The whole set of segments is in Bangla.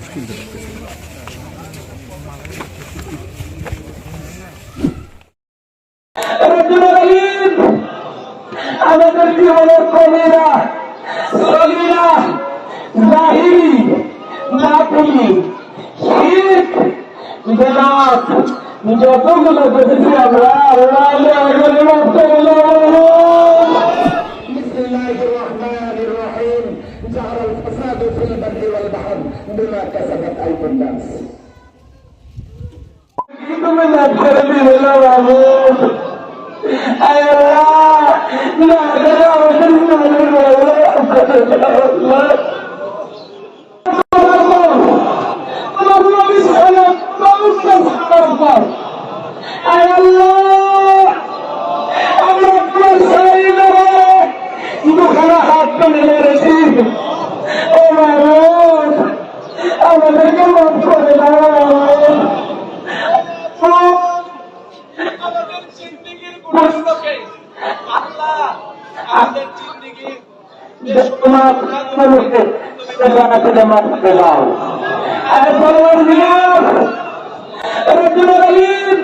মানুষ কিনতে পারতেছে না। রজনীন আমাদের জীবনের কবিরা সগিরা জাহিরি নাপুলি শীত বেদাত যতগুলো দেখেছি আমরা আল্লাহ আল্লাহ মাফ করে দাও। بسم الله الرحمن الرحيم ظهر الفساد في البر والبحر Muna kasabat ay pandas. Ito mo na karami na lang ako. Ay Allah! Nakakalawa na lang আল্লাহ আমাদের মাফ করে জানাতে মাফ করে দাও। আরে পরবর্তীকার রব্বুল আলামিন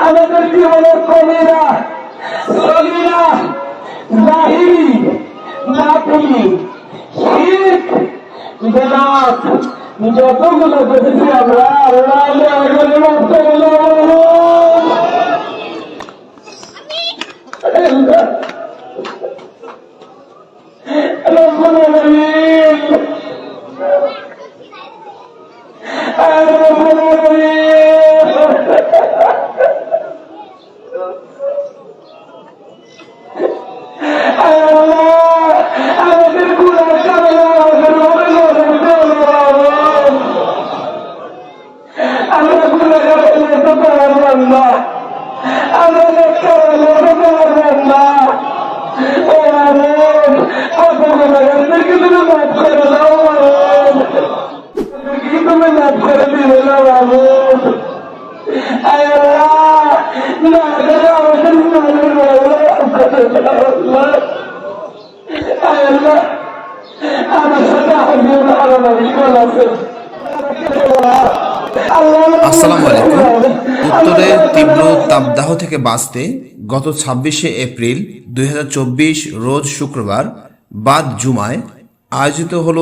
আমাদের জীবনের কবিরা সগিরা জাহিরি বেদাত যতগুলো দেখেছি আমরা আল্লাহ আল্লাহ মাফ করে উত্তরে তীব্র তাপদাহ থেকে বাঁচতে গত ছাব্বিশে এপ্রিল দু হাজার চব্বিশ রোজ শুক্রবার বাদ জুমায় আয়োজিত হল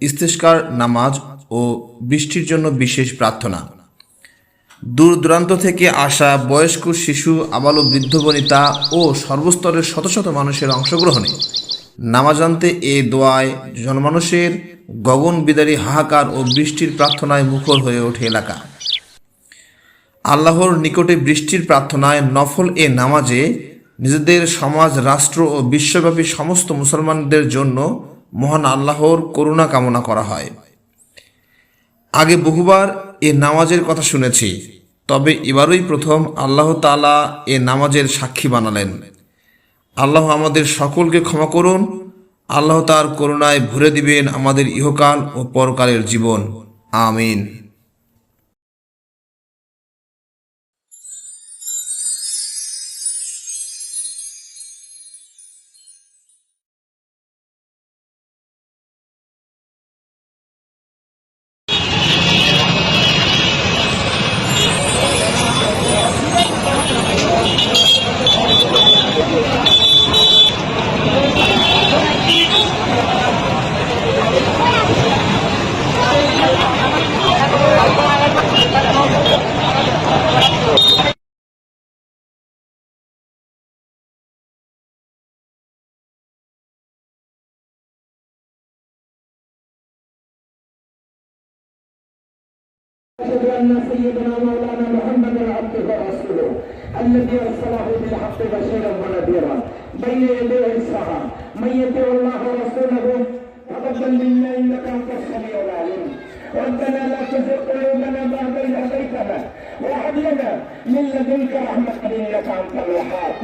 ইস্তেস্কার নামাজ ও বৃষ্টির জন্য বিশেষ প্রার্থনা। দূর দূরান্ত থেকে আসা বয়স্ক শিশু আবাল বৃদ্ধ বনিতা ও সর্বস্তরের শত শত মানুষের অংশগ্রহণে নামাজান্তে এ দোয়ায় জনমানুষের গগন বিদারী হাহাকার ও বৃষ্টির প্রার্থনায় মুখর হয়ে ওঠে এলাকা। আল্লাহর নিকটে বৃষ্টির প্রার্থনায় নফল এ নামাজে নিজেদের সমাজ, রাষ্ট্র ও বিশ্বব্যাপী সমস্ত মুসলমানদের জন্য মহান আল্লাহর করুণা কামনা করা হয়। আগে বহুবার এ নামাজের কথা শুনেছি, তবে এবারই প্রথম আল্লাহ তালা এ নামাজের সাক্ষী বানালেন। আল্লাহ আমাদের সকলকে ক্ষমা করুন, আল্লাহ তার করুণায় ভরে দিবেন আমাদের ইহকাল ও পরকালের জীবন। আমিন। أشهد أن سيدنا مولانا محمد عبده ورسوله الذي أرسله بالحق بشيرا ونذيرا. بين يديه الساعة من يطع الله ورسوله فقد ضللنا إنك أنت السميع العليم. ربنا لا تزغ قلوبنا بعد إذ هديتنا وهب لنا من لدنك رحمة إنك أنت الوهاب.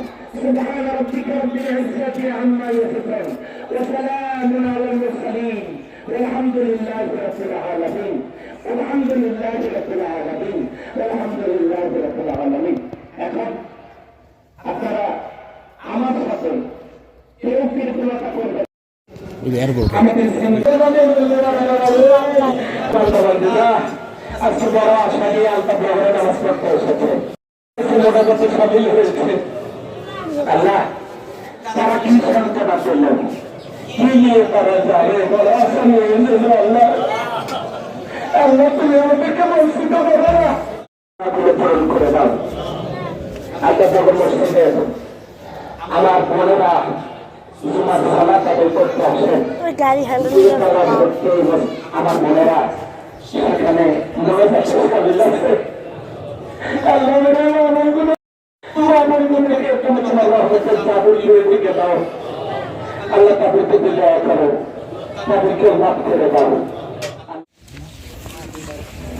سبحان ربك رب العزة عما يصفون وسلام على المرسلين والحمد لله رب العالمين. الحمد لله رب العالمين والحمد لله رب العالمين এখন আপনারা আমার সাথে কেউ কৃপণতা করবেন এয়ারপোর্ট আমাদের আলহামদুলিল্লাহ আজকে বড় আশা নিয়ে আলতা প্রহরে নামাজ পড়তে এসেছে মোটামুটি সামিল হয়েছে আল্লাহ তারা কি সান্ত্বনা করলেন কি নিয়ে তারা যায় বড় আশা নিয়ে এসেছে আল্লাহ আল্লাহ তুমি আমাদেরকে বঞ্চিত করো না? পূরণ করে দাও। আল্লাহ যখন মসজিদে আমার বোনেরা জুমার আদায় করতে আসেন আমার বোনেরা সেখানে মনে আছে আল্লাহ মেরে মামনগুলো মামনগুলোকে তুমি তোমার রহমতের চাদর দিকে দাও। আল্লাহ তাদেরকে দয়া করো তাদেরকে মাফ করে দাও।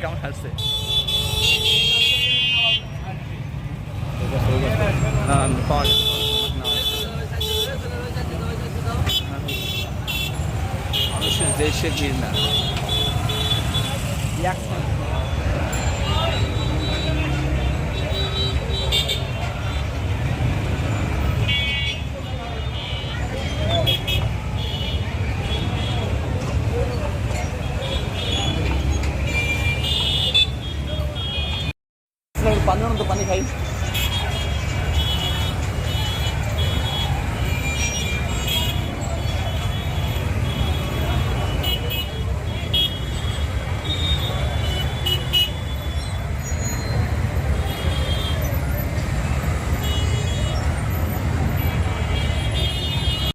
কেমন হাসছে? পাওয়া মানুষের দেশের ভিড় না। আনো তো পানি খাই।